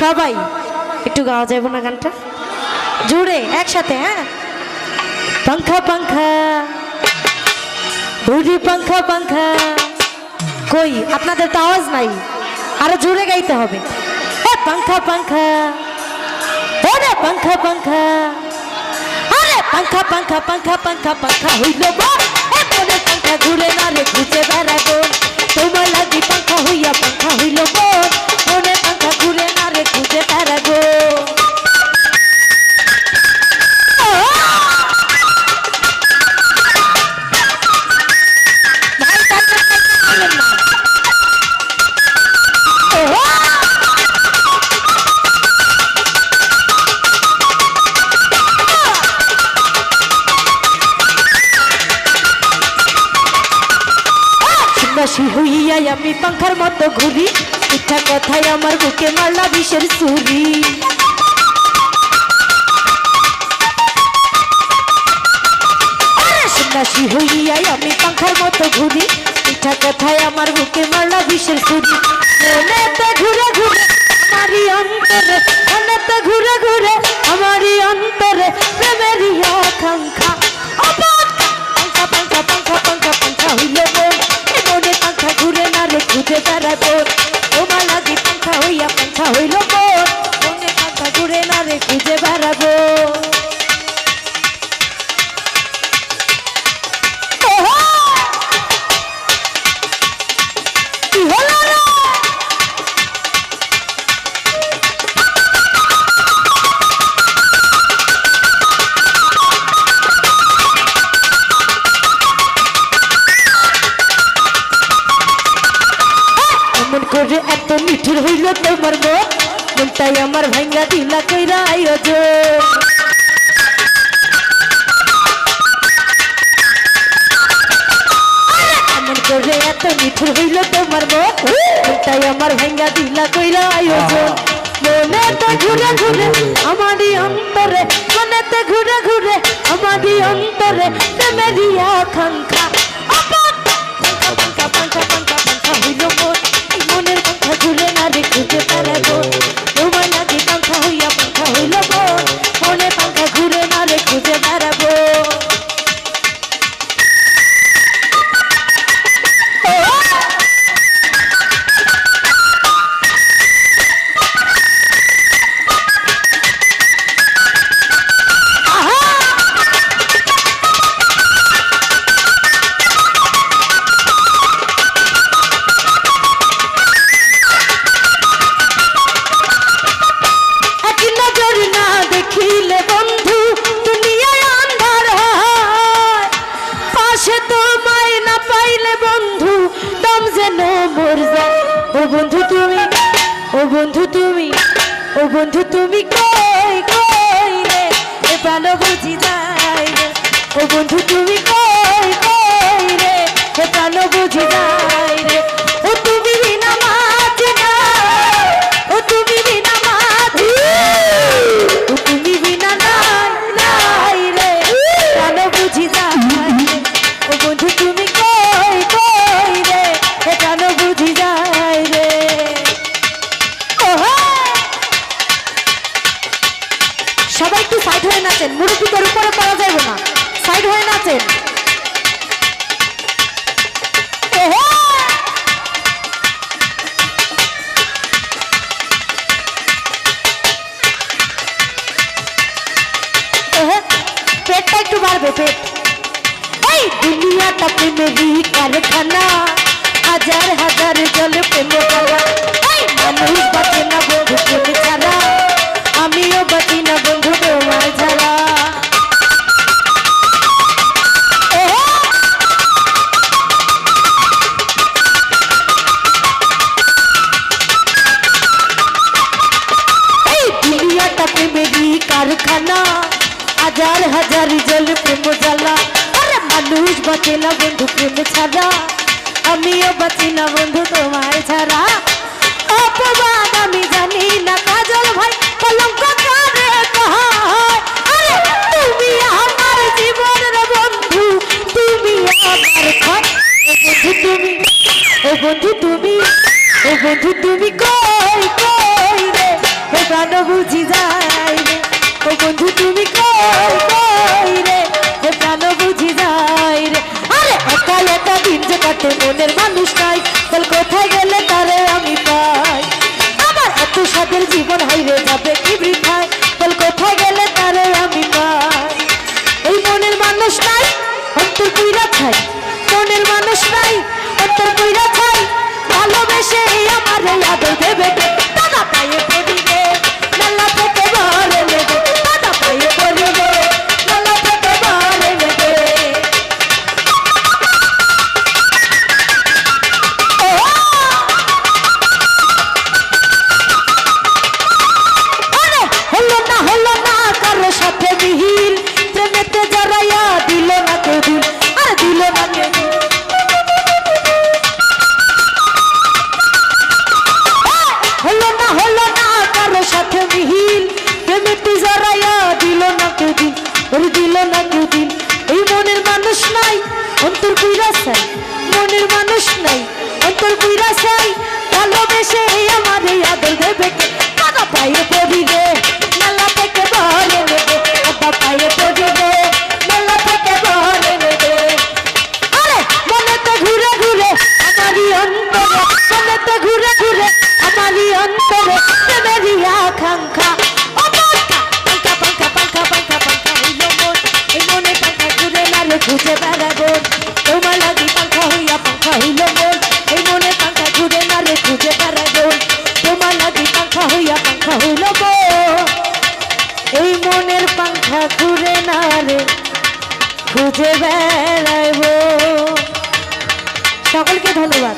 সবাই, একটু গাওয়া যাবে না গানটা? জুড়ে একসাথে হ্যাঁ? পাংখা পাংখা উড়ি পাংখা পাংখা কই, আপনাদের তো আওয়াজ নাই। আরও জুড়ে গাইতে হবে। পাংখা পাংখা ওরে পাংখা পাংখা আরে পাংখা পাংখা পাংখা পাংখা পাংখা হইল বা। এ পাঙ্খা ঘুরে না রে, ঘুচে বের সন্ন্যাসী হইয়াই আমি পাখার মতো ঘুরি। মিঠা কথায় আমার বুকে মারলা বিষের সুরি সন্ন্যাসী হইয়াই আমি পাখার মতো ঘুরি। মিঠা কথায় আমার বুকে মারলা বিষের সুরি ঘুরে ঘুরে আমারই অন্তরে ঘুরে ঘুরে আমারই অন্তরে। মিঠুর হইল তোমার মন। মনটাই আমার ভাঙ্গা দিলা কইরা আয়োজন করে এত মিঠুর হইল তোমার মন। মনটাই আমার ভাঙ্গা দিলা কইরা আয়োজন মনেতে ঘুরে ঘুরে আমারই অন্তরে মনেতে ঘুরে ঘুরে আমারই অন্তরে পাঙ্খা পাঙ্খা পাঙ্খা পাঙ্খা ও বন্ধু তুমি, ও বন্ধু তুমি কই কই রে? এ প্রাণ বুঝি যাই রে। ও বন্ধু তুমি কই কই রে? এ প্রাণ বুঝি যাই রে। সবাই একটু সাইড হয়ে নাচেন। মুরব্বীদের উপরে পড়া যাবে না। সাইড হয়ে নাচেন! পেটটা একটু বাড়বে, পেট। এই, দুনিয়াটা প্রেমেরই কারখানা। হাজার হাজার জল প্রেম এই, মানুষ বাঁচে না কারখানা হাজার হাজার জল প্রেম জ্বালা। আরে মানুষ বাঁচে না বন্ধু প্রেম ছাড়া। আমিও বাঁচি না বন্ধু তোমার ছাড়া। অপবাদ জীবন হাইরে যাবে কি বৃথায় বল, কোথায় গেলে তারে আমি পাই? এই মনের মানুষ নাই, অন্তর কইরা খাই মনের মানুষ নাই, অন্তর কইরা খাই ভালোবেসে আমার আদর দেবে চাই মনের মানুষ নাই অন্তর বুইরা চাই ভালোবেসে আমার এই আদর দেবে সবাইকে ধন্যবাদ।